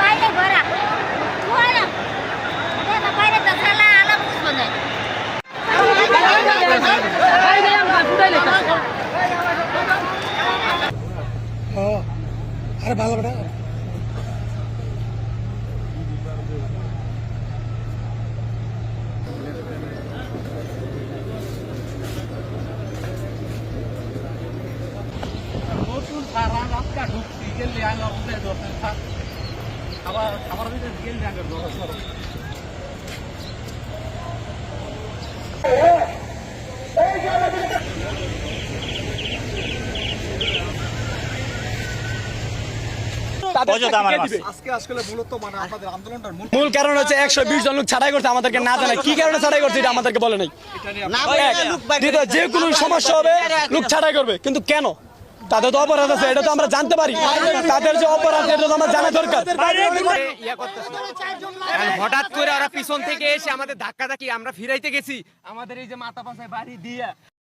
বাইরে ঘোরা আবার আমার ভিতরে গেলে মানে আমাদের আন্দোলনটার মূল মূল কারণ হচ্ছে একশো বিশ জন লোক ছাড়াই করছে আমাদেরকে না জানায়। কি কারণে ছাড়াই করছে এটা আমাদেরকে বলে নাই। যে কোনো সমস্যা হবে লোক ছাড়াই করবে। কিন্তু কেন? তাদের তো অপরাধ আছে, এটা তো আমরা জানতে পারি। তাদের যে অপরাধ, এটা তো আমরা জানা দরকার। হঠাৎ করে ওরা পিছন থেকে এসে আমাদের ধাক্কা ধাক্কি আমরা ফিরাইতে গেছি। আমাদের এই যে মাথা পাশায় বাড়ি দিয়া।